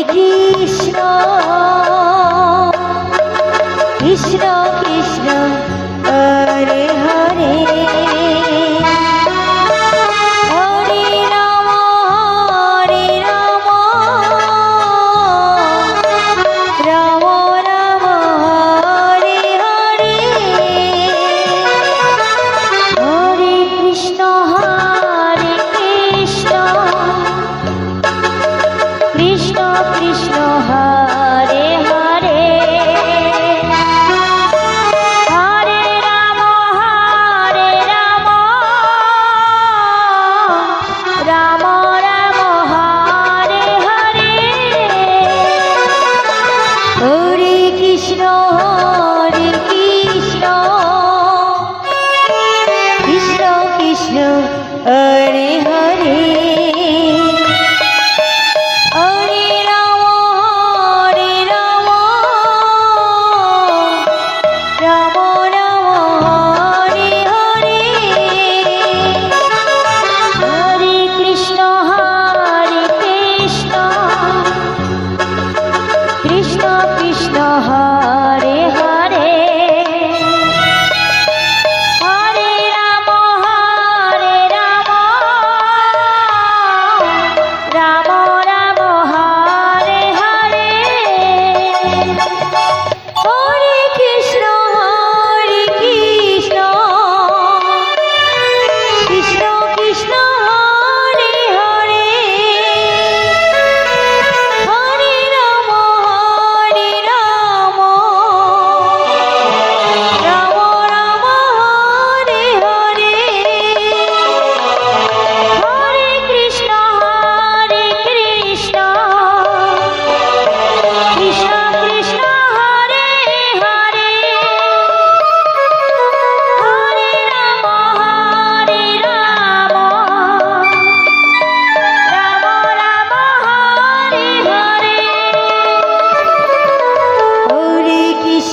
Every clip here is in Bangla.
দেখি अरे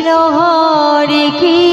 কৃষ্ণ হরে কৃষ্ণ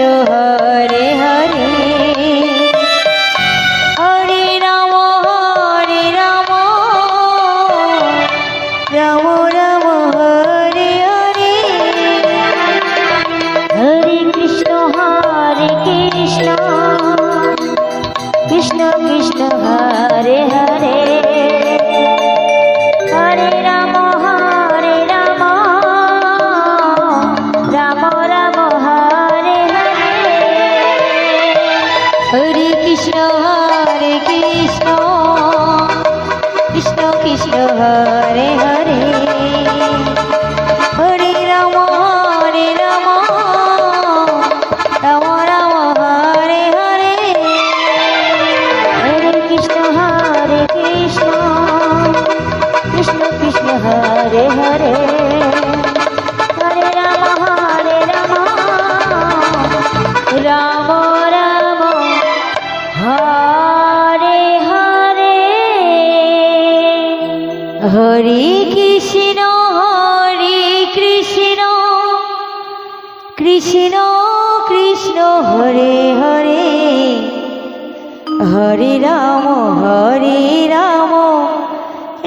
हरे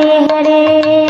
হরে হরে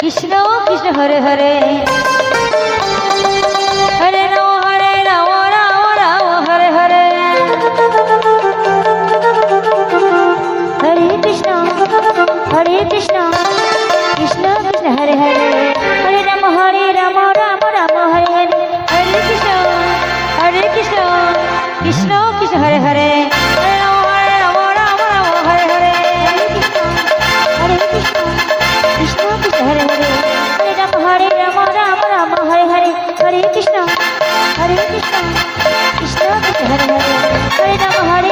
কৃষ্ণ কৃষ্ণ হরে হরে 一川家なるなる。これでも晴れ